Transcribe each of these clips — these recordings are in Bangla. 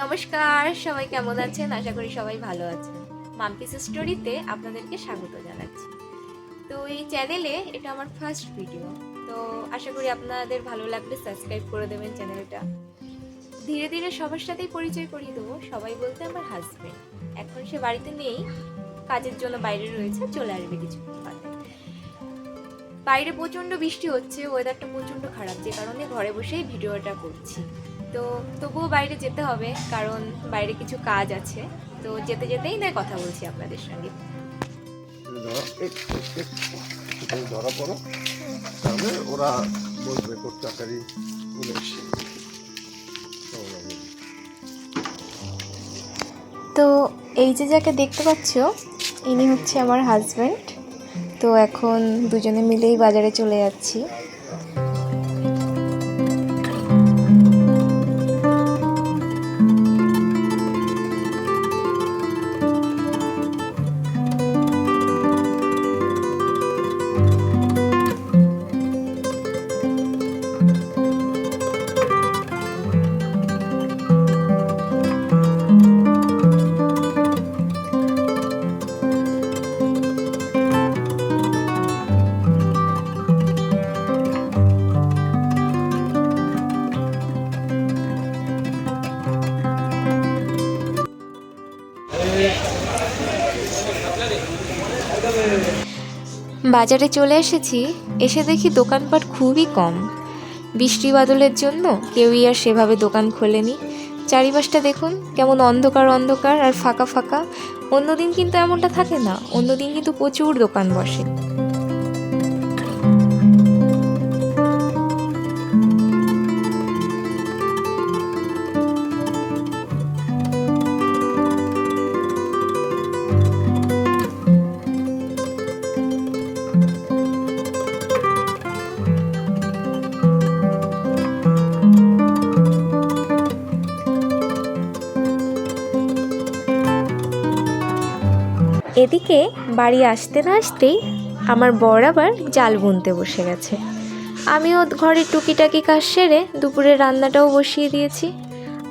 নমস্কার, সবাই কেমন আছেন? আশা করি সবাই ভালো আছেন। মাম্পিস স্টোরিতে আপনাদেরকে স্বাগত জানাচ্ছি। তো এই চ্যানেলে এটা আমার ফার্স্ট ভিডিও তো আশা করি আপনাদের ভালো লাগলে সাবস্ক্রাইব করে দেবেন চ্যানেলটা ধীরে ধীরে সবার সাথেই পরিচয় করিয়ে দেবো। সবাই বলতে আমার হাজবেন্ড এখন সে বাড়িতে নেই, কাজের জন্য বাইরে রয়েছে, চলে আসবে কিছু বাইরে প্রচণ্ড বৃষ্টি হচ্ছে ওয়েদারটা প্রচণ্ড খারাপ, যে কারণে ঘরে বসেই ভিডিওটা করছি। তো তবুও বাইরে যেতে হবে কারণ বাইরে কিছু কাজ আছে। তো যেতে যেতেই না কথা বলছি আপনাদের সঙ্গে। ধরা পড়ো। তাহলে ওরা বলবে চাকরি তো এই যে যাকে দেখতে পাচ্ছ ইনি হচ্ছে আমার হাজব্যান্ড তো এখন দুজনে মিলেই বাজারে চলে যাচ্ছি। বাজারে চলে এসেছি, এসে দেখি দোকানপাট খুবই কম। বৃষ্টি বাদলের জন্য কেউই আর সেভাবে দোকান খোলেনি। চারিপাশটা দেখুন, কেমন অন্ধকার অন্ধকার আর ফাঁকা ফাঁকা। অন্যদিন কিন্তু এমনটা থাকে না, অন্যদিন কিন্তু প্রচুর দোকান বসে। এদিকে বাড়ি আসতে না আসতেই আমার বর আবার জাল বুনতে বসে গেছে। আমিও ঘরের টুকিটাকি কাজ সেরে দুপুরে রান্নাটাও বসিয়ে দিয়েছি।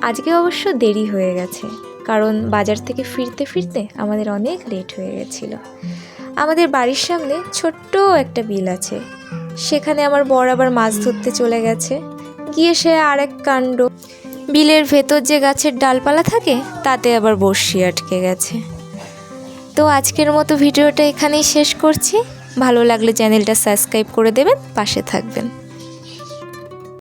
আজকে অবশ্য দেরি হয়ে গেছে, কারণ বাজার থেকে ফিরতে ফিরতে আমাদের অনেক লেট হয়ে গেছিল। আমাদের বাড়ির সামনে ছোট্ট একটা বিল আছে, সেখানে আমার বর আবার মাছ ধরতে চলে গেছে। গিয়ে সে আরেক কাণ্ড। বিলের ভেতর যে গাছের ডালপালা থাকে, তাতে আবার বর্ষি আটকে গেছে। তো আজকের মতো ভিডিওটা এখানেই শেষ করছি। ভালো লাগলে চ্যানেলটা সাবস্ক্রাইব করে দেবেন, পাশে থাকবেন।